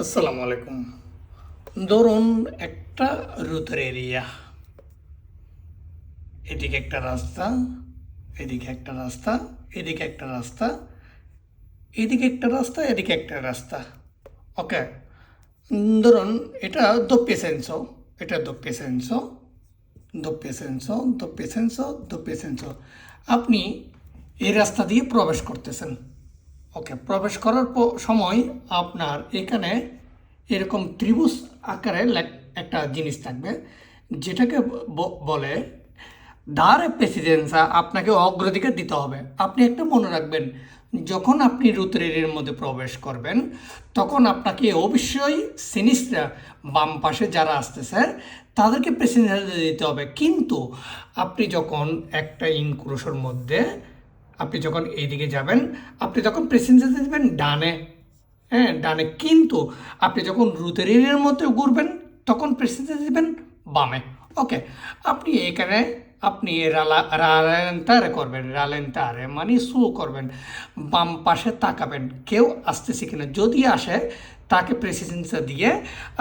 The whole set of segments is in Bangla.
আসসালামু আলাইকুম। ধরুন একটা রুতের এরিয়া এদিকে একটা রাস্তা, এদিকে একটা রাস্তা, এদিকে একটা রাস্তা, এদিকে একটা রাস্তা, এদিকে একটা রাস্তা। ওকে? ধরুন এটা দোপ্পে সেন্সো, এটা দোপ্পে সেন্সো দোপ্পে সেন্সো দোপ্পে সেন্সো দোপ্পে সেন্সো। আপনি এই রাস্তা দিয়ে প্রবেশ করতেছেন। ওকে প্রবেশ করার সময় আপনার এখানে এরকম ত্রিভুজ আকারে একটা জিনিস থাকবে, যেটাকে বলে দাঁড়ে প্রেসিডেন্সা আপনাকে অগ্রাধিকার দিতে হবে। আপনি একটা মনে রাখবেন, যখন আপনি রুদ্রের মধ্যে প্রবেশ করবেন, তখন আপনাকে অবশ্যই সিনিসরা বাম পাশে যারা আসতেছে, তাদেরকে প্রেসিডেন্সা দিতে হবে। কিন্তু আপনি যখন একটা ইনক্রুশোর মধ্যে আপনি যখন এইদিকে যাবেন, আপনি তখন প্রেসেন্সার দেবেন ডানে হ্যাঁ ডানে। কিন্তু আপনি যখন রুতের এরিয়ার মধ্যে ঘুরবেন, তখন প্রেসেন্সার দেবেন বামে। ওকে আপনি এখানে, আপনি রালা রালেন্টারে করবেন রালেন্টারে মানে শো করবেন, বাম পাশে তাকাবেন। কেউ আসতেছে কিনা, যদি আসে তাকে প্রেসিডেন্সা দিয়ে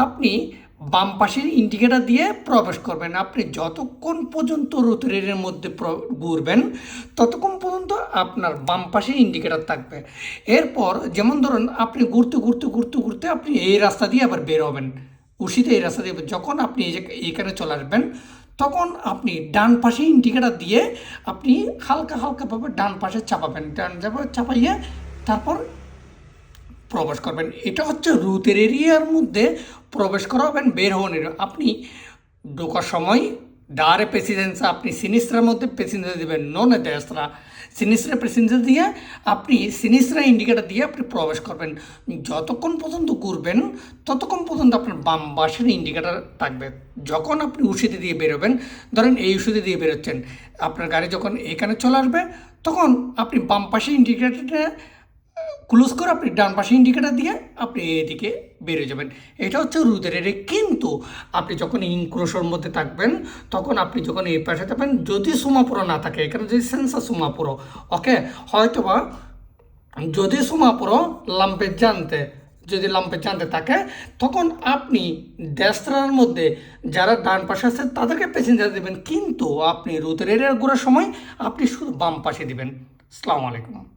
আপনি বাম পাশের ইন্ডিকেটার দিয়ে প্রবেশ করবেন। আপনি যতক্ষণ পর্যন্ত রুতুরের মধ্যে ঘুরবেন, ততক্ষণ পর্যন্ত আপনার বাম পাশে ইন্ডিকেটার থাকবে। এরপর যেমন ধরুন আপনি ঘুরতে ঘুরতে ঘুরতে ঘুরতে আপনি এই রাস্তা দিয়ে আবার বের হবেন। উশিতে এই রাস্তা দিয়ে যখন আপনি এখানে চলে আসবেন, তখন আপনি ডান পাশে ইন্ডিকেটার দিয়ে আপনি হালকা, হালকাভাবে ডান পাশে চাপাবেন। ডান চাপা, চাপাইয়ে তারপর প্রবেশ করবেন। এটা হচ্ছে রুতের এরিয়ার মধ্যে প্রবেশ করা হবেন বের হবেন আপনি ঢোকার সময় ডারে প্রেসিডেন্সা আপনি সিনিস্ট্রার মধ্যে প্রেসিডেন্সা দেবেন, নন দেশরা সিনিস্ট্রা প্রেসিডেন্সা দিয়ে আপনি সিনিস্ট্রা ইন্ডিকেটার দিয়ে আপনি প্রবেশ করবেন। যতক্ষণ পর্যন্ত ঘুরবেন, ততক্ষণ পর্যন্ত আপনার বাম পাশের ইন্ডিকেটার থাকবে। যখন আপনি উষিতে দিয়ে বেরোবেন ধরেন এই উষিতে দিয়ে বেরোচ্ছেন, আপনার গাড়ি যখন এখানে চলে আসবে, তখন আপনি বাম পাশে ইন্ডিকেটারটা ক্লোজ করে আপনি ডান পাশে ইন্ডিকেটার দিয়ে আপনি এদিকে বেরিয়ে যাবেন। এটা হচ্ছে রুদের এরিয়া কিন্তু আপনি যখন ইনক্রোশোর মধ্যে থাকবেন, তখন আপনি যখন এই পাশে থাকবেন, যদি সুমাপুরো না থাকে, এখানে যদি সেন্সার সুমাপুরো ওকে হয়তোবা যদি সুমাপুরো লাম্পে জানতে, যদি লাম্পে জানতে থাকে, তখন আপনি দেশরার মধ্যে যারা ডান পাশে আছে, তাদেরকে প্যাসেঞ্জার দেবেন। কিন্তু আপনি রুদের এরিয়া ঘোরার সময় আপনি শুধু বাম পাশে দিবেন। আসসালামু আলাইকুম।